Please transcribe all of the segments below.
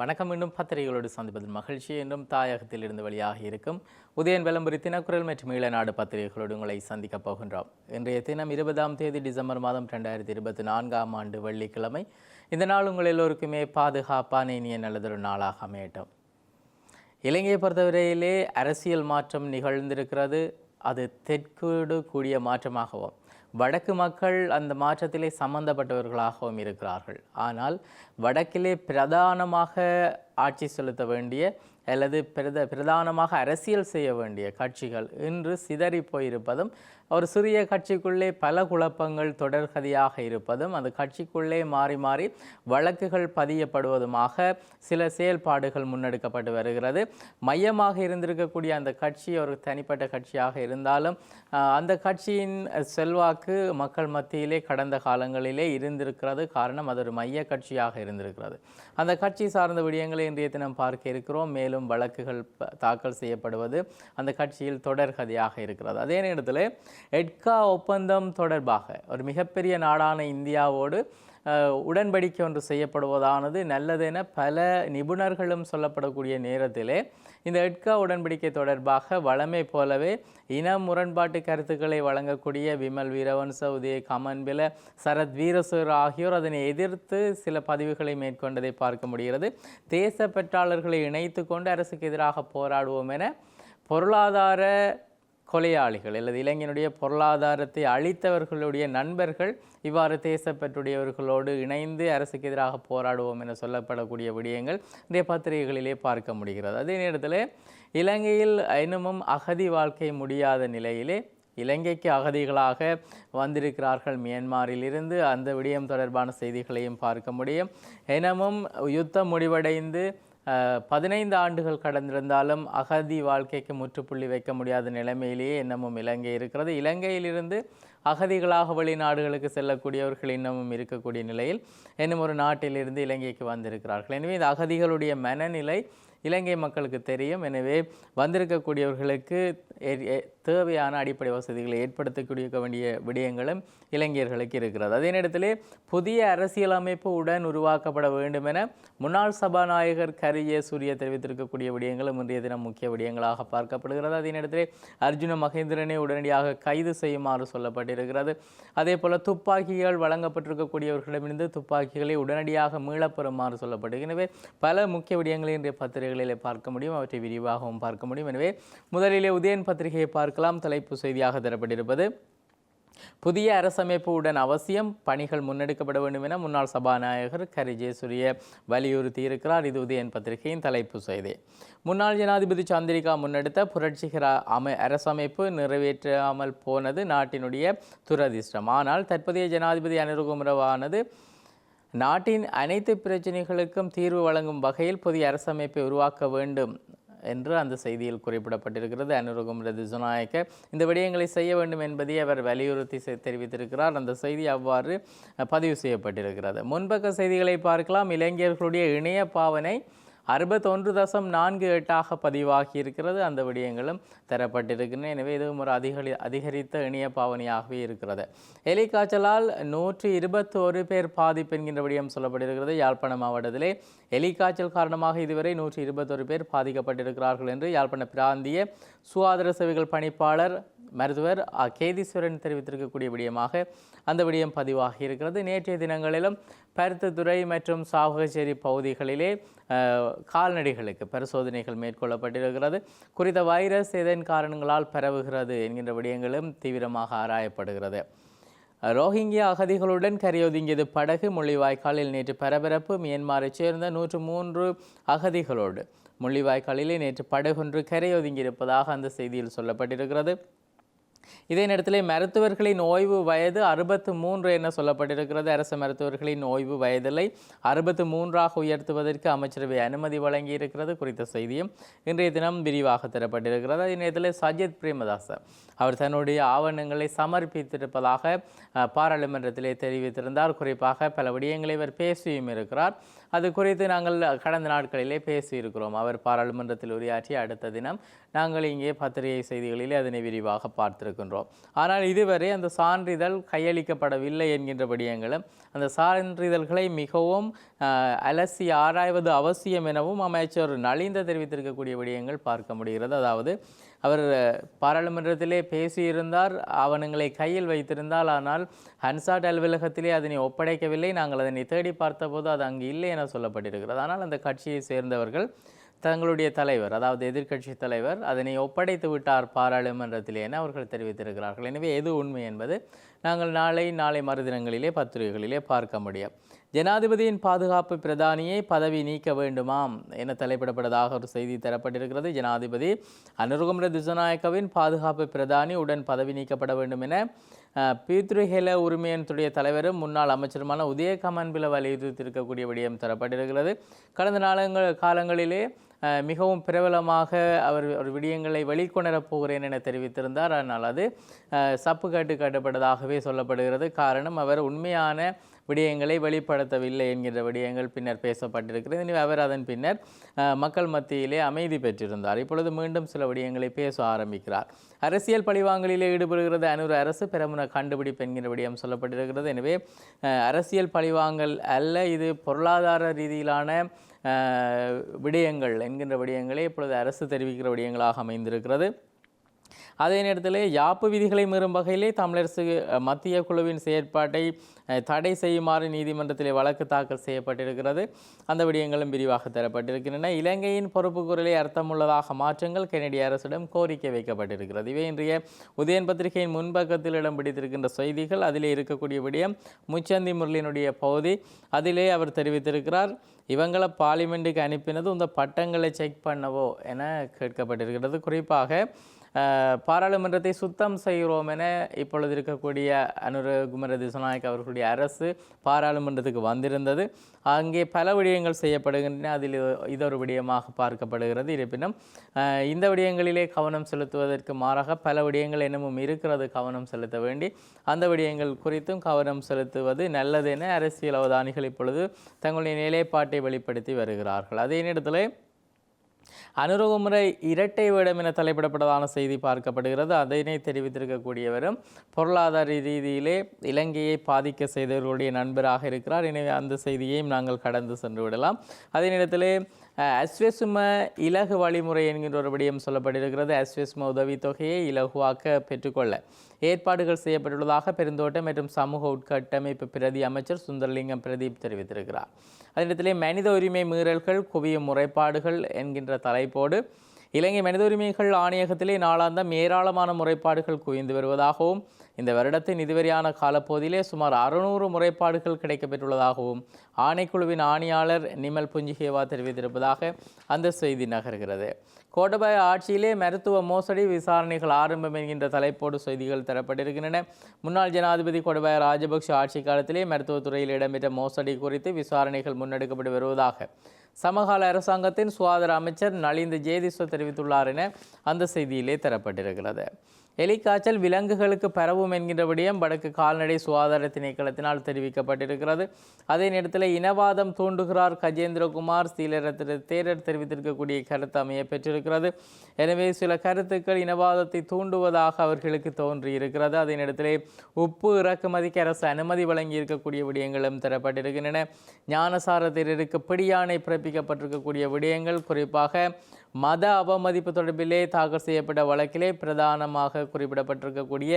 வணக்கம் இன்னும் பத்திரிகைகளோடு சந்திப்பதில் மகிழ்ச்சி. என்றும் தாயகத்தில் இருந்து வழியாக இருக்கும் உதயன் விளம்பரி தினக்குரல் மற்றும் ஈழநாடு பத்திரிகைகளோடு உங்களை சந்திக்கப் போகின்றோம். இன்றைய தினம் இருபதாம் தேதி டிசம்பர் மாதம் ரெண்டாயிரத்தி இருபத்தி நான்காம் ஆண்டு வெள்ளிக்கிழமை. இந்த நாள் உங்கள் எல்லோருக்குமே பாதுகாப்பான இனிய நல்லதொரு நாளாக அமையட்டும். இலங்கையை பொறுத்தவரையிலே அரசியல் மாற்றம் நிகழ்ந்திருக்கிறது. அது தெற்கோடு கூடிய மாற்றமாகவும் வடக்கு மக்கள் அந்த மாற்றத்திலே சம்பந்தப்பட்டவர்களாகவும் இருக்கிறார்கள். ஆனால் வடக்கிலே பிரதானமாக ஆட்சி செலுத்த வேண்டிய அல்லது பிரத பிரதானமாக அரசியல் செய்ய வேண்டிய கட்சிகள் இன்று சிதறி போயிருப்பதும் ஒரு சிறிய கட்சிக்குள்ளே பல குழப்பங்கள் தொடர்கதியாக இருப்பதும் அந்த கட்சிக்குள்ளே மாறி மாறி வழக்குகள் பதியப்படுவதுமாக சில செயல்பாடுகள் முன்னெடுக்கப்பட்டு வருகிறது. மையமாக இருந்திருக்கக்கூடிய அந்த கட்சி ஒரு தனிப்பட்ட கட்சியாக இருந்தாலும் அந்த கட்சியின் செல்வாக்கு மக்கள் மத்தியிலே கடந்த காலங்களிலே இருந்திருக்கிறது. காரணம் அது ஒரு மைய கட்சியாக இருந்திருக்கிறது. அந்த கட்சி சார்ந்த விடயங்களை இன்றைய தினம் பார்க்க இருக்கிறோம். மேலும் வழக்குகள் தாக்கல் செய்யப்படுவது அந்த கட்சியில் தொடர்கதையாக இருக்கிறது. அதே நேரத்தில் எட்கா ஒப்பந்தம் தொடர்பாக ஒரு மிகப்பெரிய நாடான இந்தியாவோடு உடன்படிக்கை ஒன்று செய்யப்படுவதானது நல்லதென பல நிபுணர்களும் சொல்லப்படக்கூடிய நேரத்திலே இந்த எட்கா உடன்படிக்கை தொடர்பாக வளமை போலவே இன முரண்பாட்டு கருத்துக்களை வழங்கக்கூடிய விமல் வீரவன்ச உதய கமன்பில சரத் வீரசூர் ஆகியோர் அதனை எதிர்த்து சில பதிவுகளை மேற்கொண்டதை பார்க்க முடிகிறது. தேச பெற்றாளர்களை இணைத்து கொண்டு அரசுக்கு எதிராக போராடுவோம் என பொருளாதார கொலையாளிகள் அல்லது இளைஞனுடைய பொருளாதாரத்தை அழித்தவர்களுடைய நண்பர்கள் இவ்வாறு தேசப்பற்றுடையவர்களோடு இணைந்து அரசுக்கு எதிராக போராடுவோம் என சொல்லப்படக்கூடிய விடயங்கள் இன்றைய பத்திரிகைகளிலே பார்க்க முடிகிறது. அதே நேரத்தில் இலங்கையில் இன்னமும் அகதி வாழ்க்கை முடியாத நிலையிலே இலங்கைக்கு அகதிகளாக வந்திருக்கிறார்கள் மியான்மாரிலிருந்து. அந்த விடயம் தொடர்பான செய்திகளையும் பார்க்க முடியும். எனமும் யுத்தம் முடிவடைந்து பதினைந்து ஆண்டுகள் கடந்திருந்தாலும் அகதி வாழ்க்கைக்கு முற்றுப்புள்ளி வைக்க முடியாத நிலைமையிலேயே இன்னமும் இலங்கை இருக்கிறது. இலங்கையிலிருந்து அகதிகளாக வெளிநாடுகளுக்கு செல்லக்கூடியவர்கள் இன்னமும் இருக்கக்கூடிய நிலையில் இன்னும் ஒரு நாட்டிலிருந்து இலங்கைக்கு வந்திருக்கிறார்கள். எனவே இந்த அகதிகளுடைய மனநிலை இலங்கை மக்களுக்கு தெரியும். எனவே வந்திருக்கக்கூடியவர்களுக்கு தேவையான அடிப்படை வசதிகளை ஏற்படுத்தக்கூடிய வேண்டிய விடயங்களும் இளைஞர்களுக்கு இருக்கிறது. அதே நேரத்திலே புதிய அரசியலமைப்பு உடன் உருவாக்கப்பட வேண்டும் என முன்னாள் சபாநாயகர் கரிய சூரிய தெரிவித்திருக்கக்கூடிய விடயங்களும் இன்றைய தினம் முக்கிய விடயங்களாக பார்க்கப்படுகிறது. அதே நேரத்தில் அர்ஜுன மகேந்திரனை உடனடியாக கைது செய்யுமாறு சொல்லப்பட்டிருக்கிறது. அதே போல துப்பாக்கிகள் வழங்கப்பட்டிருக்கக்கூடியவர்களிடமிருந்து துப்பாக்கிகளை உடனடியாக மீளப்பெறுமாறு சொல்லப்பட்டது எனவே பல முக்கிய விடயங்களை இன்றைய பத்திரிகைகளிலே பார்க்க முடியும். அவற்றை விரிவாகவும் பார்க்க முடியும். எனவே முதலிலே உதயன் பத்திரிகையை பார்க்கலாம். தலைப்பு செய்தியாக தரப்பட்டிருப்பது புதிய அரசமைப்பு உடன் அவசியம் பணிகள் முன்னெடுக்கப்பட வேண்டும் என முன்னாள் சபாநாயகர் கரி ஜெயசூரிய வலியுறுத்தி இருக்கிறார். இது உதயன் பத்திரிகையின் தலைப்பு செய்தி. முன்னாள் ஜனாதிபதி சந்திரிகா முன்னெடுத்த புரட்சிகர அமை அரசமைப்பு நிறைவேற்றாமல் போனது நாட்டினுடைய துரதிர்ஷ்டம். ஆனால் தற்போதைய ஜனாதிபதி அனுருகுமரவானது நாட்டின் அனைத்து பிரச்சனைகளுக்கும் தீர்வு வழங்கும் வகையில் புதிய அரசமைப்பை உருவாக்க வேண்டும். என்று அந்த செய்தியில் குறிப்பிடப்பட்டிருக்கிறது. அனுரகுமர திசுநாயக்க இந்த விடயங்களை செய்ய வேண்டும் என்பதை அவர் வலியுறுத்தி தெரிவித்திருக்கிறார். அந்த செய்தி அவ்வாறு பதிவு செய்யப்பட்டிருக்கிறது. முன்பக்க செய்திகளை பார்க்கலாம். இளைஞர்களுடைய இணைய பாவனை அறுபத்தொன்று தசம் நான்கு எட்டாக பதிவாகி இருக்கிறது அந்த விடயங்களும் தரப்பட்டிருக்கின்றன. எனவே இதுவும் ஒரு அதிகரி அதிகரித்த இணைய பாவனையாகவே இருக்கிறது. எலிக்காய்ச்சலால் நூற்றி இருபத்தோரு பேர் பாதிப்பு என்கின்ற விடயம் சொல்லப்பட்டிருக்கிறது. யாழ்ப்பாண மாவட்டத்திலே எலிக்காய்ச்சல் காரணமாக இதுவரை நூற்றி இருபத்தொரு பேர் பாதிக்கப்பட்டிருக்கிறார்கள் என்று யாழ்ப்பாண பிராந்திய சுகாதார சேவைகள் பணிப்பாளர் மருத்துவர் அ. கேதீஸ்வரன் தெரிவித்திருக்கக்கூடிய விடயமாக அந்த விடயம் பதிவாகி இருக்கிறது நேற்றைய தினங்களிலும் பருத்தித்துறை மற்றும் சாவகச்சேரி பகுதிகளிலே கால்நடைகளுக்கு பரிசோதனைகள் மேற்கொள்ளப்பட்டிருக்கிறது. குறித்த வைரஸ் எதன் காரணங்களால் பரவுகிறது என்கின்ற விடயங்களும் தீவிரமாக ஆராயப்படுகிறது. ரோஹிங்கியா அகதிகளுடன் கரையொதுங்கியது படகு முள்ளிவாய்க்காலில் நேற்று பரபரப்பு. மியன்மாரைச் சேர்ந்த நூற்று மூன்று அகதிகளோடு முள்ளிவாய்க்காலிலே நேற்று படகொன்று கரையொதுங்கியிருப்பதாக அந்த செய்தியில் சொல்லப்பட்டிருக்கிறது. இதே நேரத்தில் மருத்துவர்களின் ஓய்வு வயது அறுபத்து மூன்று என சொல்லப்பட்டிருக்கிறது. அரசு மருத்துவர்களின் ஓய்வு வயதிலை அறுபத்து மூன்றாக உயர்த்துவதற்கு அமைச்சரவை அனுமதி வழங்கி இருக்கிறது குறித்த செய்தியும் இன்றைய தினம் விரிவாக தரப்பட்டிருக்கிறது. அதே நேரத்தில் சஜித் பிரேமதாச அவர் தன்னுடைய ஆவணங்களை சமர்ப்பித்திருப்பதாக பாராளுமன்றத்திலே தெரிவித்திருந்தார். குறிப்பாக பல விடயங்களை இவர் பேசியும் இருக்கிறார். அது குறித்து நாங்கள் கடந்த நாட்களிலே பேசியிருக்கிறோம். அவர் பாராளுமன்றத்தில் உரையாற்றி அடுத்த தினம் நாங்கள் இங்கே பத்திரிகை செய்திகளிலே அதனை விரிவாக பார்த்திருக்கிறோம். இருக்கின்றோம் ஆனால் இதுவரை அந்த சான்றிதழ் கையளிக்கப்படவில்லை என்கின்ற விடயங்களும் அந்த சான்றிதழ்களை மிகவும் அலசி ஆராய்வது அவசியம் எனவும் அமைச்சர் நலிந்த தெரிவித்திருக்கக்கூடிய விடயங்கள் பார்க்க முடிகிறது. அதாவது அவர் பாராளுமன்றத்திலே பேசியிருந்தார் ஆவணங்களை கையில் வைத்திருந்தால் ஆனால் ஹன்சாட் அலுவலகத்திலே அதனை ஒப்படைக்கவில்லை நாங்கள் அதனை தேடி பார்த்தபோது அது அங்கு இல்லை என சொல்லப்பட்டிருக்கிறது. ஆனால் அந்த கட்சியை சேர்ந்தவர்கள் தங்களுடைய தலைவர் அதாவது எதிர்க்கட்சி தலைவர் அதனை ஒப்படைத்து விட்டார் பாராளுமன்றத்திலே என அவர்கள் தெரிவித்திருக்கிறார்கள். எனவே எது உண்மை என்பது நாங்கள் நாளை நாளை மறுதினங்களிலே பத்திரிகைகளிலே பார்க்க முடியும். ஜனாதிபதியின் பாதுகாப்பு பிரதானியை பதவி நீக்க வேண்டுமாம் என தலைப்பிடப்பட்டதாக ஒரு செய்தி தரப்பட்டிருக்கிறது. ஜனாதிபதி அனுருகுமர திசநாயக்கவின் பாதுகாப்பு பிரதானி உடன் பதவி நீக்கப்பட வேண்டும் என பீத்ருஹெல உரிமையத்துடைய தலைவரும் முன்னாள் அமைச்சருமான உதய கமன்பில வலியுறுத்தியிருக்கக்கூடிய விடயம் தரப்பட்டிருக்கிறது. கடந்த நாளங்கள் காலங்களிலே மிகவும் பிரபலமாக அவர் ஒரு விடயங்களை வெளிக்கொணரப் போகிறேன் என தெரிவித்திருந்தார். ஆனால் அது அஹ், சப்பு காட்டப்பட்டதாகவே சொல்லப்படுகிறது. காரணம் அவர் உண்மையான விடயங்களை வெளிப்படுத்தவில்லை என்கின்ற விடயங்கள் பின்னர் பேசப்பட்டிருக்கிறது. எனவே அவர் அதன் பின்னர் மக்கள் மத்தியிலே அமைதி பெற்றிருந்தார். இப்பொழுது மீண்டும் சில விடயங்களை பேச ஆரம்பிக்கிறார். அரசியல் பழிவாங்கலிலே ஈடுபடுகிறது. அனுர அரசு பெருமுன கண்டுபிடிப்பு என்கிற விடயம் சொல்லப்பட்டிருக்கிறது. எனவே அரசியல் பழிவாங்கல் அல்ல. இது பொருளாதார ரீதியிலான விடயங்கள் என்கின்ற விடயங்களே இப்பொழுது அரசு தெரிவிக்கிற விடயங்களாக அமைந்திருக்கிறது. அதே நேரத்தில் யாப்பு விதிகளை மீறும் வகையிலே தமிழரசு மத்திய குழுவின் செயற்பாட்டை தடை செய்யுமாறு நீதிமன்றத்திலே வழக்கு தாக்கல் செய்யப்பட்டிருக்கிறது. அந்த விடயங்களும் விரிவாக தரப்பட்டிருக்கின்றன. இலங்கையின் பொறுப்பு குரலை அர்த்தமுள்ளதாக மாற்றங்கள் கெனடிய அரசிடம் கோரிக்கை வைக்கப்பட்டிருக்கிறது. இவை இன்றைய உதயன் பத்திரிகையின் முன்பக்கத்தில் இடம் பிடித்திருக்கின்ற செய்திகள். அதிலே இருக்கக்கூடிய விடயம் முச்சந்தி முரளினுடைய பகுதி. அதிலே அவர் தெரிவித்திருக்கிறார் இவங்களை பார்லிமெண்ட்டுக்கு அனுப்பினது இந்த பட்டங்களை செக் பண்ணவோ என கேட்கப்பட்டிருக்கிறது. குறிப்பாக பாராளுமன்றத்தை சுத்தம் செய்கிறோம் என இப்பொழுது இருக்கக்கூடிய அனுரகுமர திசநாயக் அவர்களுடைய அரசு பாராளுமன்றத்துக்கு வந்திருந்தது. அங்கே பல விடயங்கள் செய்யப்படுகின்றன. அதில் இது- ஒரு விடயமாக பார்க்கப்படுகிறது. இருப்பினும் இந்த விடயங்களிலே கவனம் செலுத்துவதற்கு மாறாக பல விடயங்கள் என்னமும் இருக்கிறது கவனம் செலுத்த வேண்டி அந்த விடயங்கள் குறித்தும் கவனம் செலுத்துவது நல்லது என அரசியல் அவதானிகள் இப்பொழுது தங்களுடைய நிலைப்பாட்டை வெளிப்படுத்தி வருகிறார்கள். அதே நேரத்தில் அனுரகுமுறை இரட்டை வேடம் என தலைப்பிடப்பட்டதான செய்தி பார்க்கப்படுகிறது. அதனை தெரிவித்திருக்கக்கூடியவரும் பொருளாதார ரீதியிலே இலங்கையை பாதிக்க செய்தவர்களுடைய நண்பராக இருக்கிறார். எனவே அந்த செய்தியையும் நாங்கள் கடந்து சென்று விடலாம். அதே நேரத்திலே அஸ்வசும இலகு வழிமுறை என்கின்ற ஒரு விடயம் சொல்லப்பட்டிருக்கிறது. அஸ்வசும உதவித்தொகையை இலகுவாக்க பெற்றுக்கொள்ள ஏற்பாடுகள் செய்யப்பட்டுள்ளதாக பெருந்தோட்டம் மற்றும் சமூக உட்கட்டமைப்பு பிரதி அமைச்சர் சுந்தரலிங்கம் பிரதீப் தெரிவித்திருக்கிறார். அதே நேரத்திலே மனித உரிமை மீறல்கள் குவியும் முறைப்பாடுகள் என்கின்ற தலைப்போடு இலங்கை மனித உரிமைகள் ஆணையகத்திலே நாளாந்தம் ஏராளமான முறைப்பாடுகள் குவிந்து வருவதாகவும் இந்த வருடத்தின் இதுவரையான காலப்போதிலே சுமார் அறுநூறு முறைப்பாடுகள் கிடைக்கப்பெற்றுள்ளதாகவும் ஆணைக்குழுவின் ஆணையாளர் நிமல் புஞ்சிகேவா தெரிவித்திருப்பதாக அந்த செய்தி நகர்கிறது. கோட்டபாய ஆட்சியிலே மருத்துவ மோசடி விசாரணைகள் ஆரம்பம் என்கின்ற தலைப்போடு செய்திகள் தரப்பட்டிருக்கின்றன. முன்னாள் ஜனாதிபதி கோடபாய ராஜபக்ஷ ஆட்சி காலத்திலே மருத்துவத்துறையில் இடம்பெற்ற மோசடி குறித்து விசாரணைகள் முன்னெடுக்கப்பட்டு வருவதாக சமகால அரசாங்கத்தின் சுகாதார அமைச்சர் நளிந்த ஜேதிஸ்வ தெரிவித்துள்ளார் என அந்த செய்தியிலே தரப்பட்டிருக்கிறது. எலிக்காய்ச்சல் விலங்குகளுக்கு பரவும் என்கின்ற விடயம் வடக்கு கால்நடை சுகாதார திணைக்களத்தினால் தெரிவிக்கப்பட்டிருக்கிறது. அதே நேரத்தில் இனவாதம் தூண்டுகிறார் கஜேந்திரகுமார். சீலரத்திர தேரர் தெரிவித்திருக்கக்கூடிய கருத்து அமைய பெற்றிருக்கிறது. எனவே சில கருத்துக்கள் இனவாதத்தை தூண்டுவதாக அவர்களுக்கு தோன்றியிருக்கிறது. அதே நேரத்தில் உப்பு இறக்குமதிக்கு அரசு அனுமதி வழங்கி இருக்கக்கூடிய விடயங்களும் தரப்பட்டிருக்கின்றன. ஞானசார தேரருக்கு பிடியாணை பிறப்பிக்கப்பட்டிருக்கக்கூடிய விடயங்கள் குறிப்பாக மத அவமதிப்பு தொடர்பிலே தாக்கல் செய்யப்பட்ட வழக்கிலே பிரதானமாக குறிப்பிடப்பட்டிருக்கக்கூடிய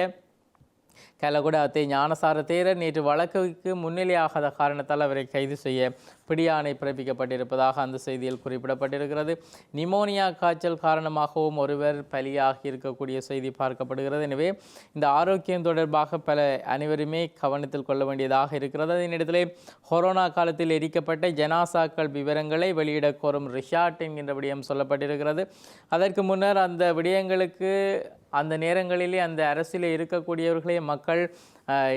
கலகுட அத்தை ஞானசார தேரர் நேற்று வழக்குக்கு முன்னிலையாகாத காரணத்தால் அவரை கைது செய்ய பிடியாணை பிறப்பிக்கப்பட்டிருப்பதாக அந்த செய்தியில் குறிப்பிடப்பட்டிருக்கிறது. நிமோனியா காய்ச்சல் காரணமாகவும் ஒருவர் பலியாகி இருக்கக்கூடிய செய்தி பார்க்கப்படுகிறது. எனவே இந்த ஆரோக்கியம் தொடர்பாக பல அனைவருமே கவனத்தில் கொள்ள வேண்டியதாக இருக்கிறது. அதே கொரோனா காலத்தில் எரிக்கப்பட்ட ஜனாசாக்கள் விவரங்களை வெளியிடக் கோரும் ரிஷாட் என்கின்ற விடயம் சொல்லப்பட்டிருக்கிறது. அதற்கு முன்னர் அந்த விடயங்களுக்கு அந்த நேரங்களிலே அந்த அரசில் இருக்கக்கூடியவர்களே மக்கள்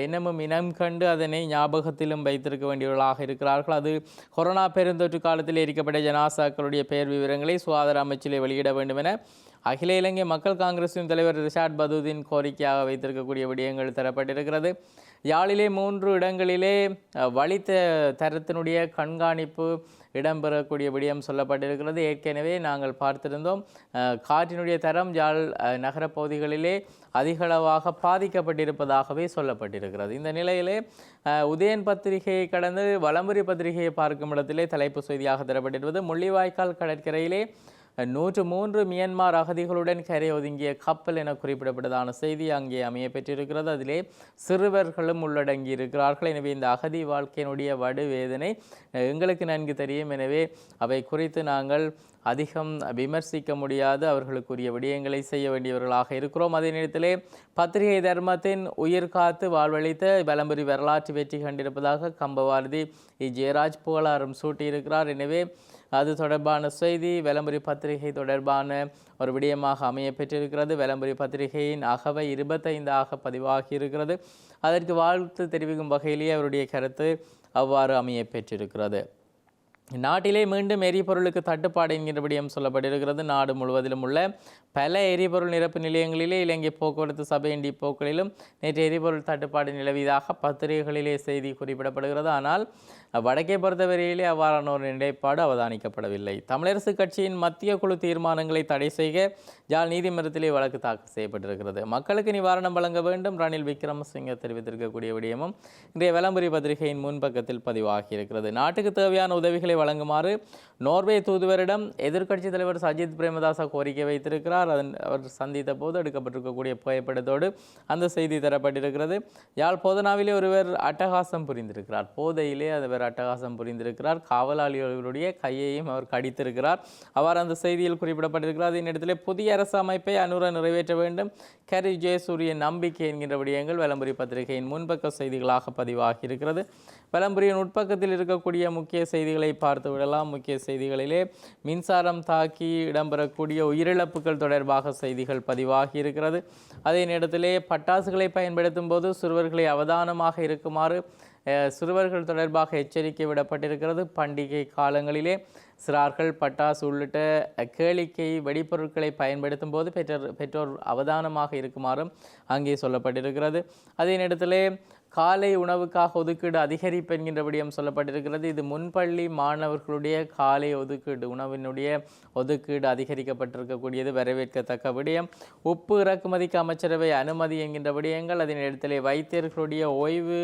இன்னமும் இனம் கண்டு அதனை ஞாபகத்திலும் வைத்திருக்க வேண்டியவர்களாக இருக்கிறார்கள். அது கொரோனா பெருந்தொற்று காலத்தில் எரிக்கப்பட்ட ஜனாசாக்களுடைய பெயர் விவரங்களை சுகாதார அமைச்சிலே வெளியிட வேண்டும் என அகில இலங்கை மக்கள் காங்கிரசின் தலைவர் ரிஷாட் பதுதீன் கோரிக்கையாக வைத்திருக்கக்கூடிய விடயங்கள் தரப்பட்டிருக்கிறது. யாழிலே மூன்று இடங்களிலே வழித்த தரத்தினுடைய கண்காணிப்பு இடம்பெறக்கூடிய விடயம் சொல்லப்பட்டிருக்கிறது. ஏற்கனவே நாங்கள் பார்த்திருந்தோம். காற்றினுடைய தரம் யாழ் நகரப்பகுதிகளிலே அதிகளவாக பாதிக்கப்பட்டிருப்பதாகவே சொல்லப்பட்டிருக்கிறது. இந்த நிலையிலே உதயன் பத்திரிகையை கடந்து வலம்புரி பத்திரிகையை பார்க்கும் இடத்திலே தலைப்பு செய்தியாக தரப்பட்டிருப்பது முள்ளிவாய்க்கால் கடற்கரையிலே நூற்று மூன்று மியன்மார் அகதிகளுடன் கரை ஒதுங்கிய கப்பல் என குறிப்பிடப்பட்டதான செய்தி அங்கே அமைய பெற்றிருக்கிறது. அதிலே சிறுவர்களும் உள்ளடங்கி இருக்கிறார்கள். எனவே இந்த அகதி வாழ்க்கையினுடைய வடுவேதனை எங்களுக்கு நன்கு தெரியும். எனவே அவை குறித்து நாங்கள் அதிகம் விமர்சிக்க முடியாது அவர்களுக்குரிய விடயங்களை செய்ய வேண்டியவர்களாக இருக்கிறோம். அதே நேரத்திலே பத்திரிகை தர்மத்தின் உயிர் காத்து வாழ்வழித்த வலம்புரி வரலாற்று வெற்றி கண்டிருப்பதாக கம்பவாரதி ஜெயராஜ் புகழாரம் சூட்டியிருக்கிறார். எனவே அது தொடர்பான செய்தி விளம்பரி பத்திரிகை தொடர்பான ஒரு விடயமாக அமைய பெற்றிருக்கிறது. விளம்பரி பத்திரிகையின் அகவை இருபத்தைந்தாக பதிவாகி இருக்கிறது. அதற்கு வாழ்த்து தெரிவிக்கும் வகையிலேயே அவருடைய கருத்து அவ்வாறு அமைய பெற்றிருக்கிறது. நாட்டிலே மீண்டும் எரிபொருளுக்கு தட்டுப்பாடு என்கின்ற விடயம் சொல்லப்பட்டிருக்கிறது. நாடு முழுவதிலும் உள்ள பல எரிபொருள் நிரப்பு நிலையங்களிலே இலங்கை போக்குவரத்து சபையின் டிப்போக்களிலும் நேற்று எரிபொருள் தட்டுப்பாடு நிலவியதாக பத்திரிகைகளிலே செய்தி குறிப்பிடப்படுகிறது. ஆனால் வடக்கே பொறுத்தவரையிலே அவ்வாறான ஒரு நிலைப்பாடு அவதானிக்கப்படவில்லை. தமிழரசு கட்சியின் மத்திய குழு தீர்மானங்களை தடை செய்ய ஜால் நீதிமன்றத்திலே வழக்கு தாக்கல் செய்யப்பட்டிருக்கிறது. மக்களுக்கு நிவாரணம் வழங்க வேண்டும். ரணில் விக்ரமசிங்க தெரிவித்திருக்கக்கூடிய விடயமும் இன்றைய விளம்பரி பத்திரிகையின் முன்பக்கத்தில் பதிவாகியிருக்கிறது. நாட்டுக்கு தேவையான உதவிகளை வழங்குமாறு நோர்வே தூதுவரிடம் எதிர்க்கட்சித் தலைவர் சஜித் பிரேமதாச கோரிக்கை வைத்திருக்கிறார். அதன் அவர் சந்தித்த போது எடுக்கப்பட்டிருக்கக்கூடிய புகைப்படத்தோடு அந்த செய்தி தரப்பட்டிருக்கிறது. யாழ் போதனாவிலே ஒருவர் அட்டகாசம் புரிந்திருக்கிறார். போதையிலே அவர் அட்டகாசம் புரிந்திருக்கிறார். காவலாளிகளுடைய கையையும் அவர் கடித்திருக்கிறார். அவர் அந்த செய்தியில் குறிப்பிடப்பட்டிருக்கிறார் அதே புதிய அரசு அமைப்பை அனுர நிறைவேற்ற வேண்டும். கரி ஜெயசூரிய நம்பிக்கை என்கின்ற விடயங்கள் விளம்பரி பத்திரிகையின் முன்பக்க செய்திகளாக பதிவாகி இருக்கிறது விளம்பரியின் உட்பக்கத்தில் இருக்கக்கூடிய முக்கிய செய்திகளை பார்த்து விடலாம். முக்கிய செய்திகளிலே மின்சாரம் தாக்கி இடம்பெறக்கூடிய உயிரிழப்புகள் தொடர்பாக செய்திகள் பதிவாகி இருக்கிறது. அதே நேரத்திலே பட்டாசுகளை பயன்படுத்தும் போது சிறுவர்களை அவதானமாக இருக்குமாறு சிறுவர்கள் தொடர்பாக எச்சரிக்கை விடப்பட்டிருக்கிறது. பண்டிகை காலங்களிலே சிறார்கள் பட்டாசு உள்ளிட்ட கேளிக்கை வெடிப்பொருட்களை பயன்படுத்தும் போது பெற்றோர் பெற்றோர் அவதானமாக இருக்குமாறும் அங்கே சொல்லப்பட்டிருக்கிறது. அதே நேரத்தில் காலை உணவுக்காக ஒதுக்கீடு அதிகரிப்பு என்கின்ற விடயம் சொல்லப்பட்டிருக்கிறது. இது முன்பள்ளி மாணவர்களுடைய காலை ஒதுக்கீடு உணவினுடைய ஒதுக்கீடு அதிகரிக்கப்பட்டிருக்கக்கூடியது வரவேற்கத்தக்க விடயம். உப்பு இறக்குமதிக்கு அமைச்சரவை அனுமதி என்கின்ற விடயங்கள் அதன் இடத்திலே வைத்தியர்களுடைய ஓய்வு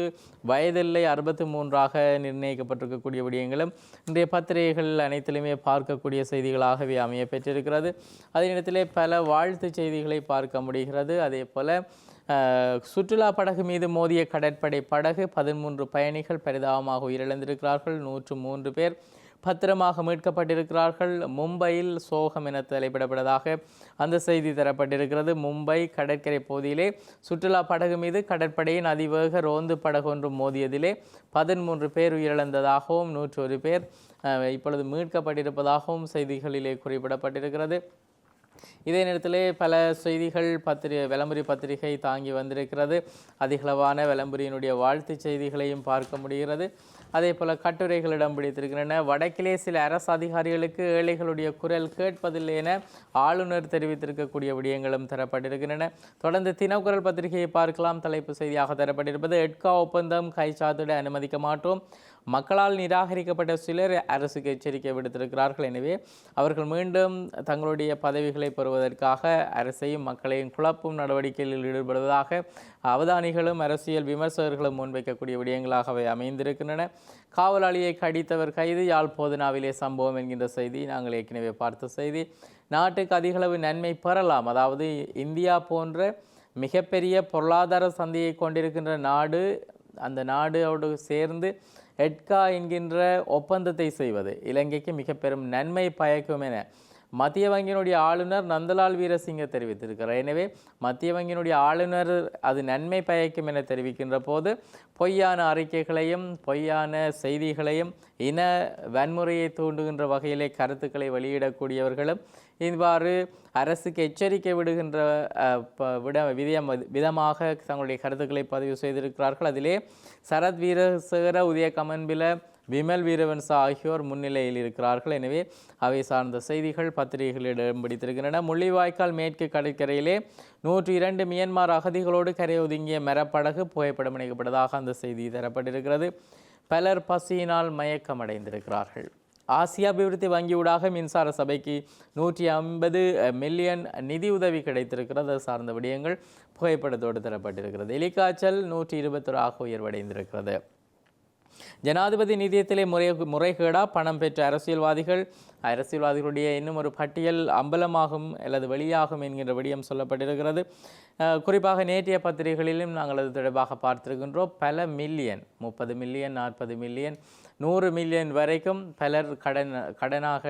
வயதில்லை அறுபத்தி மூன்றாக நிர்ணயிக்கப்பட்டிருக்கக்கூடிய விடயங்களும் இன்றைய பத்திரிகைகள் அனைத்திலுமே பார்க்கக்கூடிய செய்திகளாகவே அமைய பெற்றிருக்கிறது அதே நேரத்திலே பல வாழ்த்து செய்திகளை பார்க்க முடிகிறது. அதே போல் சுற்றுலா படகு மீது மோதிய கடற்படை படகு பதிமூன்று பயணிகள் பரிதாபமாக உயிரிழந்திருக்கிறார்கள். நூற்று மூன்று பேர் பத்திரமாக மீட்கப்பட்டிருக்கிறார்கள். மும்பையில் சோகம் என தலைப்பிடப்பட்டதாக அந்த செய்தி தரப்பட்டிருக்கிறது. மும்பை கடற்கரை பகுதியிலே சுற்றுலா படகு மீது கடற்படையின் அதிவேக ரோந்து படகு ஒன்று மோதியதிலே பதிமூன்று பேர் உயிரிழந்ததாகவும் நூற்றொரு பேர் இப்பொழுது மீட்கப்பட்டிருப்பதாகவும் செய்திகளிலே குறிப்பிடப்பட்டிருக்கிறது. இதே நேரத்தில் பல செய்திகள் பத்திரி விளம்பரி பத்திரிகை தாங்கி வந்திருக்கிறது. அதிகளவான விளம்பரியினுடைய வாழ்த்து செய்திகளையும் பார்க்க முடிகிறது. அதே போல் கட்டுரைகள் இடம் பிடித்திருக்கின்றன. வடக்கிலே சில அரசு அதிகாரிகளுக்கு ஏழைகளுடைய குரல் கேட்பதில்லை என ஆளுநர் தெரிவித்திருக்கக்கூடிய விடயங்களும் தரப்பட்டிருக்கின்றன. தொடர்ந்து தினக்குரல் பத்திரிகையை பார்க்கலாம். தலைப்பு செய்தியாக தரப்பட்டிருப்பது எட்கா ஒப்பந்தம் கைச்சாத்திட அனுமதிக்க மாட்டோம். மக்களால் நிராகரிக்கப்பட்ட சிலர் அரசுக்கு எச்சரிக்கை விடுத்திருக்கிறார்கள். எனவே அவர்கள் மீண்டும் தங்களுடைய பதவிகளை பெறுவதற்காக அரசையும் மக்களையும் குழப்பும் நடவடிக்கைகளில் ஈடுபடுவதாக அவதானிகளும் அரசியல் விமர்சகர்களும் முன்வைக்கக்கூடிய விடயங்களாகவே அமைந்திருக்கின்றன. காவலாளியை கடித்தவர் கைது யாழ் போதனாவிலே சம்பவம் என்கின்ற செய்தி நாங்கள் ஏற்கனவே பார்த்த செய்தி. நாட்டுக்கு அதிகளவு நன்மை பெறலாம். அதாவது இந்தியா போன்ற மிகப்பெரிய பொருளாதார சந்தையை கொண்டிருக்கின்ற நாடு அந்த நாடோடு சேர்ந்து ஹெட்கா என்கின்ற ஒப்பந்தத்தை செய்வது இலங்கைக்கு மிக பெரும் நன்மை பயக்கும் என மத்திய வங்கியினுடைய ஆளுநர் நந்தலால் வீரசிங்க தெரிவித்திருக்கிறார். எனவே மத்திய வங்கியினுடைய ஆளுநர் அது நன்மை பயக்கும் என தெரிவிக்கின்ற போது பொய்யான அறிக்கைகளையும் பொய்யான செய்திகளையும் இன வன்முறையை தூண்டுகின்ற வகையிலே கருத்துக்களை வெளியிடக்கூடியவர்களும் இவ்வாறு அரசுக்கு எச்சரிக்கை விடுகின்ற ப- விட விதம் விதமாக தங்களுடைய கருத்துக்களை பதிவு செய்திருக்கிறார்கள். அதிலே சரத் வீரசேகர உதய கமன்பில விமல் வீரவன்சா ஆகியோர் முன்னிலையில் இருக்கிறார்கள். எனவே அவை சார்ந்த செய்திகள் பத்திரிகைகளில் இடம் பிடித்திருக்கின்றன. முள்ளிவாய்க்கால் மேற்கு கடற்கரையிலே நூற்றி இரண்டு மியன்மார் அகதிகளோடு கரை ஒதுங்கிய மரப்படகு புகைப்படம் இணைக்கப்பட்டதாக அந்த செய்தி தரப்பட்டிருக்கிறது. பலர் பசியினால் மயக்கமடைந்திருக்கிறார்கள். ஆசிய அபிவிருத்தி வங்கியூடாக மின்சார சபைக்கு நூற்றி ஐம்பது மில்லியன் நிதி உதவி கிடைத்திருக்கிறது. சார்ந்த விடயங்கள் புகைப்படத்தோடு தரப்பட்டிருக்கிறது. எலிக்காய்ச்சல் நூற்றி இருபத்தொரு ஆக உயர்வடைந்திருக்கிறது. ஜனாதிபதி நிதியத்திலே முறை முறைகேடா பணம் பெற்ற அரசியல்வாதிகள் அரசியல்வாதிகளுடைய இன்னும் ஒரு பட்டியல் அம்பலமாகும் அல்லது வெளியாகும் என்கின்ற விடயம் சொல்லப்பட்டிருக்கிறது. குறிப்பாக நேற்றைய பத்திரிகைகளிலும் நாங்கள் அது தொடர்பாக பார்த்திருக்கின்றோம். பல மில்லியன் முப்பது மில்லியன் நாற்பது மில்லியன் நூறு மில்லியன் வரைக்கும் பலர் கடன் கடனாக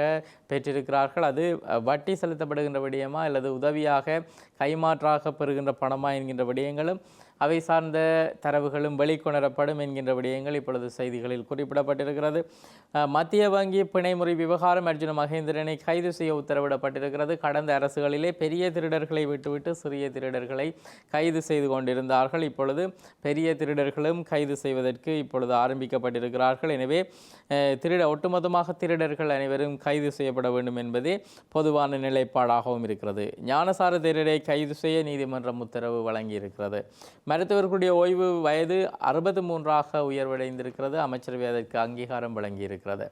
பெற்றிருக்கிறார்கள். அது வட்டி செலுத்தப்படுகின்ற விடயமா அல்லது உதவியாக கைமாற்றாக பெறுகின்ற பணமா என்கின்ற விடயங்களும் அவை சார்ந்த தரவுகளும் வெளிக்கொணரப்படும் என்கின்ற விடயங்கள் இப்பொழுது செய்திகளில் குறிப்பிடப்பட்டிருக்கிறது. மத்திய வங்கி பிணைமுறை விவகாரம் அர்ஜுன மகேந்திரனை கைது செய்ய உத்தரவிடப்பட்டிருக்கிறது. கடந்த அரசுகளிலே பெரிய திருடர்களை விட்டுவிட்டு சிறிய திருடர்களை கைது செய்து கொண்டிருந்தார்கள். இப்பொழுது பெரிய திருடர்களும் கைது செய்வதற்கு இப்பொழுது ஆரம்பிக்கப்பட்டிருக்கிறார்கள். எனவே திருட ஒட்டுமொத்தமாக திருடர்கள் அனைவரும் கைது செய்யப்பட வேண்டும் என்பதே பொதுவான நிலைப்பாடாகவும் இருக்கிறது. ஞானசார திருடரை கைது செய்ய நீதிமன்றம் உத்தரவு வழங்கியிருக்கிறது. மருத்துவர்களுடைய ஓய்வு வயது அறுபது மூன்றாக உயர்வடைந்திருக்கிறது. அமைச்சரவை அதற்கு அங்கீகாரம் வழங்கியிருக்கிறது.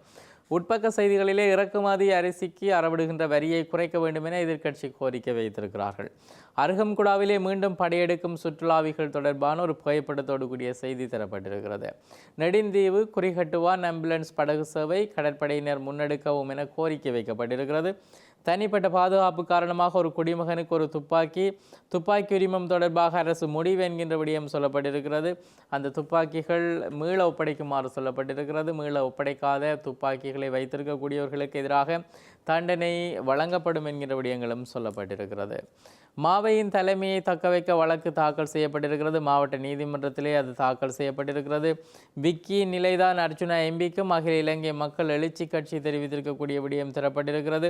உட்பக்க செய்திகளிலே இறக்குமதி அரிசிக்கு அறவிடுகின்ற வரியை குறைக்க வேண்டும் என எதிர்க்கட்சி கோரிக்கை வைத்திருக்கிறார்கள். அருகம்குடாவிலே மீண்டும் படையெடுக்கும் சுற்றுலாவிகள் தொடர்பான ஒரு புகைப்படத்தோடு கூடிய செய்தி தரப்பட்டிருக்கிறது. நெடுந்தீவு குறிகட்டுவான் ஆம்புலன்ஸ் படகு சேவை கடற்படையினர் முன்னெடுக்கவும் என கோரிக்கை வைக்கப்பட்டிருக்கிறது. தனிப்பட்ட பாதுகாப்பு காரணமாக ஒரு குடிமகனுக்கு ஒரு துப்பாக்கி துப்பாக்கி உரிமம் தொடர்பாக அரசு முடிவு என்கின்ற விடயம் சொல்லப்பட்டிருக்கிறது. அந்த துப்பாக்கிகள் மீள ஒப்படைக்குமாறு சொல்லப்பட்டிருக்கிறது. மீள ஒப்படைக்காத துப்பாக்கிகளை வைத்திருக்கக்கூடியவர்களுக்கு எதிராக தண்டனை வழங்கப்படும் என்கின்ற விடயங்களும் சொல்லப்பட்டிருக்கிறது. மாவையின் தலைமையை தக்க வைக்க வழக்கு தாக்கல் செய்யப்பட்டிருக்கிறது. மாவட்ட நீதிமன்றத்திலே அது தாக்கல் செய்யப்பட்டிருக்கிறது. விக்கி நிலைதான் அர்ஜுனா எம்பிக்கும் அகில இலங்கை மக்கள் எழுச்சி கட்சி தெரிவித்திருக்கக்கூடிய விடயம் தரப்பட்டிருக்கிறது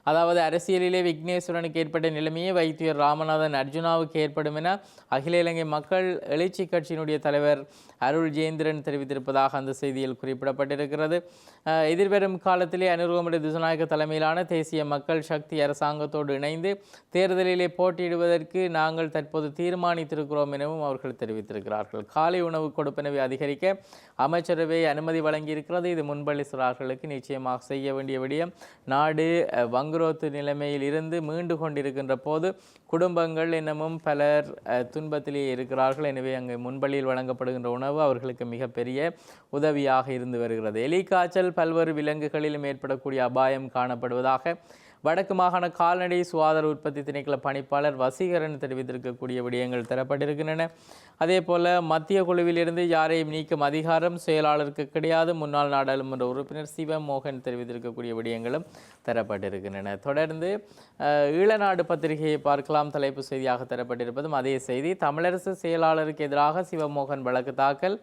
அதாவது அரசியலிலே விக்னேஸ்வரனுக்கு ஏற்பட்ட நிலைமையே வைத்தியர் ராமநாதன் அர்ஜுனாவுக்கு ஏற்படும் என அகில இலங்கை மக்கள் எழுச்சி கட்சியினுடைய தலைவர் அருள் ஜெயந்திரன் தெரிவித்திருப்பதாக அந்த செய்தியில் குறிப்பிடப்பட்டிருக்கிறது. எதிர்வரும் காலத்திலே அனுருவமுடைய திசுநாயக தலைமையிலான தேசிய மக்கள் சக்தி அரசாங்கத்தோடு இணைந்து தேர்தலிலே போட்டியிடுவதற்கு நாங்கள் தற்போது தீர்மானித்திருக்கிறோம் எனவும் அவர்கள் தெரிவித்திருக்கிறார்கள். காலை உணவு கொடுப்பனவை அதிகரிக்க அமைச்சரவை அனுமதி வழங்கியிருக்கிறது. இது முன்பளிசிறார்களுக்கு நிச்சயமாக செய்ய வேண்டிய விடயம். நாடு வங்க வங்குரோத்து நிலைமையில் இருந்து மீண்டு கொண்டிருக்கின்ற போது குடும்பங்கள் இன்னமும் பலர் துன்பத்திலே இருக்கிறார்கள். எனவே அங்கு முன்பள்ளியில் வழங்கப்படுகின்ற உணவு அவர்களுக்கு மிகப்பெரிய உதவியாக இருந்து வருகிறது. எலிக்காய்ச்சல் பல்வேறு விலங்குகளிலும் ஏற்படக்கூடிய அபாயம் காணப்படுவதாக வடக்கு மாகாண கால்நடை சுகாதார உற்பத்தி திணைக்கள பணிப்பாளர் வசீகரன் தெரிவித்திருக்கக்கூடிய விடயங்கள் தரப்பட்டிருக்கின்றன. அதே போல் மத்திய குழுவிலிருந்து யாரையும் நீக்கும் அதிகாரம் செயலாளருக்கு கிடையாது. முன்னாள் நாடாளுமன்ற உறுப்பினர் சிவமோகன் தெரிவித்திருக்கக்கூடிய விடயங்களும் தரப்பட்டிருக்கின்றன. தொடர்ந்து ஈழநாடு பத்திரிகையை பார்க்கலாம். தலைப்பு செய்தியாக தரப்பட்டிருப்பதும் அதே செய்தி. தமிழரசு செயலாளருக்கு எதிராக சிவமோகன் வழக்கு தாக்கல்.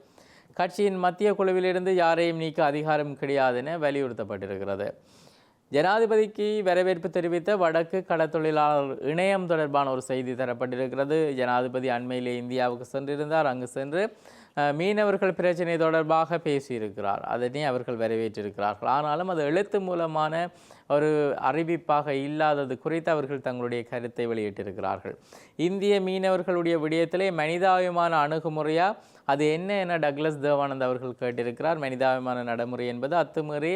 கட்சியின் மத்திய குழுவிலிருந்து யாரையும் நீக்க அதிகாரம் கிடையாது என வலியுறுத்தப்பட்டிருக்கிறது. ஜனாதிபதிக்கு வரவேற்பு தெரிவித்த வடக்கு கடத்தொழிலாளர் இணையம் தொடர்பான ஒரு செய்தி தரப்பட்டிருக்கிறது. ஜனாதிபதி அண்மையிலே இந்தியாவுக்கு சென்றிருந்தார். அங்கு சென்று மீனவர்கள் பிரச்சனை தொடர்பாக பேசியிருக்கிறார். அதனை அவர்கள் வரவேற்றிருக்கிறார்கள். ஆனாலும் அது எழுத்து மூலமான ஒரு அறிவிப்பாக இல்லாதது குறித்து அவர்கள் தங்களுடைய கருத்தை வெளியிட்டிருக்கிறார்கள். இந்திய மீனவர்களுடைய விடயத்திலே மனிதாபிமான அணுகுமுறையா? அது என்ன என டக்ளஸ் தேவானந்த் அவர்கள் கேட்டிருக்கிறார். மனிதாபிமான நடைமுறை என்பது அத்துமீறி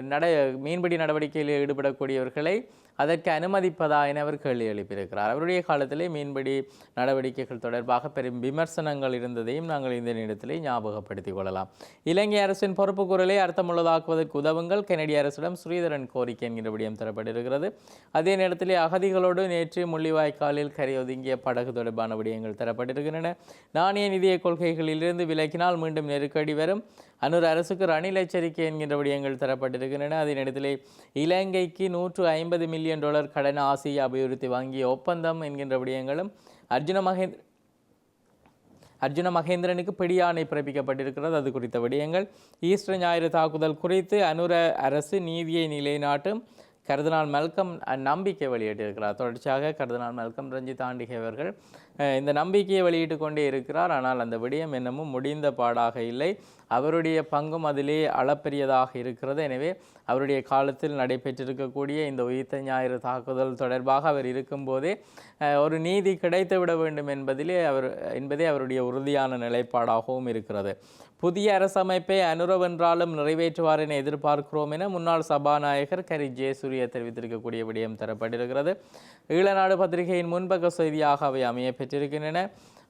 நட மீன்பிடி நடவடிக்கையில் ஈடுபடக்கூடியவர்களை அதற்கு அனுமதிப்பதா என அவர் கேள்வி எழுப்பியிருக்கிறார். அவருடைய காலத்திலே மீன்பிடி நடவடிக்கைகள் தொடர்பாக பெரும் விமர்சனங்கள் இருந்ததையும் நாங்கள் இந்த நேரத்திலே ஞாபகப்படுத்திக் கொள்ளலாம். இலங்கை அரசின் பொறுப்பு குரலை அர்த்தமுள்ளதாக்குவதற்கு உதவுங்கள். கெனடிய அரசிடம் ஸ்ரீதரன் கோரிக்கை என்கிற விடயம் தரப்பட்டிருக்கிறது. அதே நேரத்திலே அகதிகளோடு நேற்று முள்ளிவாய்க்காலில் கரையொதுங்கிய படகு தொடர்பான விடயங்கள் தரப்பட்டிருக்கின்றன. நாணய நிதிய கொள்கைகளிலிருந்து விலக்கினால் மீண்டும் நெருக்கடி வரும். அன்னூர் அரசுக்கு ரணில் எச்சரிக்கை என்கின்ற விடயங்கள் தரப்பட்டிருக்கின்றன. அதே நேரத்திலே இலங்கைக்கு நூற்று ஐம்பது மில்லியன் டாலர் கடன் ஆசிய அபிவிருத்தி வங்கி ஒப்பந்தம் என்கின்ற விடயங்களும் அர்ஜுன மகேந்திர அர்ஜுன மகேந்திரனுக்கு பிடியாணை பிறப்பிக்கப்பட்டிருக்கிறது. அது குறித்த விடயங்கள். ஈஸ்டர் ஞாயிறு தாக்குதல் குறித்து அனுர அரசு நீதியை நிலைநாட்டும் கருதினால் மல்கம் நம்பிக்கை வெளியிட்டிருக்கிறார். தொடர்ச்சியாக கருதினால் மல்கம் ரஞ்சித் ஆண்டிகை அவர்கள் இந்த நம்பிக்கையை வெளியிட்டு கொண்டே இருக்கிறார். ஆனால் அந்த விடயம் என்னமும் முடிந்த பாடாக இல்லை. அவருடைய பங்கும் அதிலே அளப்பெரியதாக இருக்கிறது. எனவே அவருடைய காலத்தில் நடைபெற்றிருக்கக்கூடிய இந்த உயிர்த்த ஞாயிறு தாக்குதல் தொடர்பாக அவர் இருக்கும்போதே ஒரு நீதி கிடைத்துவிட வேண்டும் என்பதிலே அவர் என்பதே அவருடைய உறுதியான நிலைப்பாடாகவும் இருக்கிறது. புதிய அரசமைப்பை அனுரவென்றாலும் நிறைவேற்றுவார் என எதிர்பார்க்கிறோம் என முன்னாள் சபாநாயகர் கரி ஜெயசூரிய தெரிவித்திருக்கக்கூடிய விடயம் தரப்பட்டிருக்கிறது. ஈழநாடு பத்திரிகையின் முன்பக்க செய்தியாக அவை அமைய பெற்றிருக்கின்றன.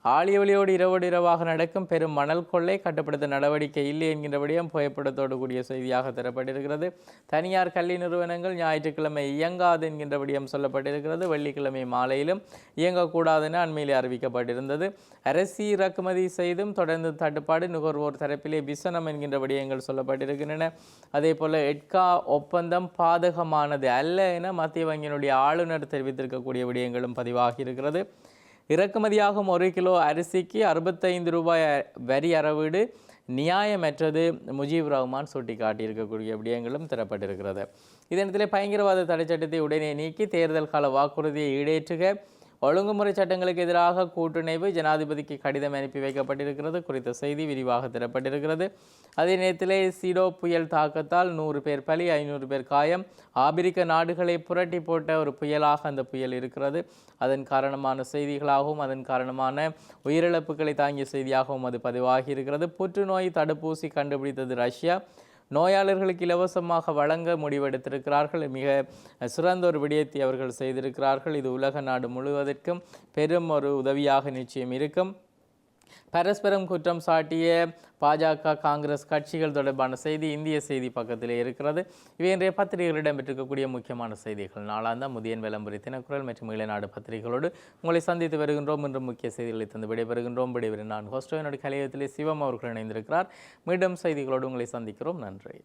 ஆழியொலியோடு இரவோடு இரவாக நடக்கும் பெரும் மணல் கொள்ளை கட்டுப்படுத்த நடவடிக்கை இல்லை என்கின்ற விடயம் புகைப்படத்தோடு கூடிய செய்தியாக தரப்பட்டிருக்கிறது. தனியார் கல்வி நிறுவனங்கள் ஞாயிற்றுக்கிழமை இயங்காது என்கின்ற விடயம் சொல்லப்பட்டிருக்கிறது. வெள்ளிக்கிழமை மாலையிலும் இயங்கக்கூடாது என அண்மையிலே அறிவிக்கப்பட்டிருந்தது. அரிசி இறக்குமதி செய்தும் தொடர்ந்து தட்டுப்பாடு நுகர்வோர் தரப்பிலே விசனம் என்கின்ற விடயங்கள் சொல்லப்பட்டிருக்கின்றன. அதே போல எட்கா ஒப்பந்தம் பாதகமானது அல்ல என மத்திய வங்கியினுடைய ஆளுநர் தெரிவித்திருக்கக்கூடிய விடயங்களும் பதிவாகி இருக்கிறது இறக்குமதியாகும் ஒரு கிலோ அரிசிக்கு அறுபத்தைந்து ரூபாய் வரி அறவீடு நியாயமற்றது முஜீப் ரஹ்மான் சுட்டிக்காட்டியிருக்கக்கூடிய விடயங்களும் தரப்பட்டிருக்கிறது. இதனத்திலே பயங்கரவாத தடைச்சட்டத்தை உடனே நீக்கி தேர்தல் கால வாக்குறுதியை ஈடேற்றுக ஒழுங்குமுறை சட்டங்களுக்கு எதிராக கூட்டுணைவு ஜனாதிபதிக்கு கடிதம் அனுப்பி வைக்கப்பட்டிருக்கிறது. குறித்த செய்தி விரிவாக தரப்பட்டிருக்கிறது. அதே நேரத்திலே சீடோ புயல் தாக்கத்தால் நூறு பேர் பலி ஐநூறு பேர் காயம். ஆபிரிக்க நாடுகளை புரட்டி போட்ட ஒரு புயலாக அந்த புயல் இருக்கிறது. அதன் காரணமான செய்திகளாகவும் அதன் காரணமான உயிரிழப்புகளை தாங்கிய செய்தியாகவும் அது பதிவாகி இருக்கிறது. புற்றுநோய் தடுப்பூசி கண்டுபிடித்தது ரஷ்யா. நோயாளர்களுக்கு இலவசமாக வழங்க முடிவெடுத்திருக்கிறார்கள். மிக சிறந்த ஒரு விடயத்தை அவர்கள் செய்திருக்கிறார்கள். இது உலக நாடு முழுவதற்கும் பெரும் ஒரு உதவியாக நிச்சயம் இருக்கும். பரஸ்பரம் குற்றம் சாட்டிய பாஜக காங்கிரஸ் கட்சிகள் தொடர்பான செய்தி இந்திய செய்தி பக்கத்தில் இருக்கிறது. இவை இன்றைய பத்திரிகைகளிடம் பெற்றிருக்கக்கூடிய முக்கியமான செய்திகள். நாளாந்த முதியன் விளம்பரி தினக்குரல் மற்றும் இளைநாடு பத்திரிகைகளோடு உங்களை சந்தித்து வருகின்றோம். என்று முக்கிய செய்திகளை தந்து விடைபெறுகின்றோம். விடைபெறும் நான் ஹோஸ்டோ என்னுடைய கலையத்திலே சிவம் அவர்கள் இணைந்திருக்கிறார். மீண்டும் செய்திகளோடு உங்களை சந்திக்கிறோம். நன்றி.